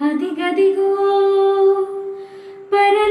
అదిగదిగో పరలోకం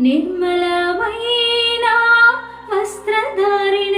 నిర్మలమైన వస్త్రధారిణ.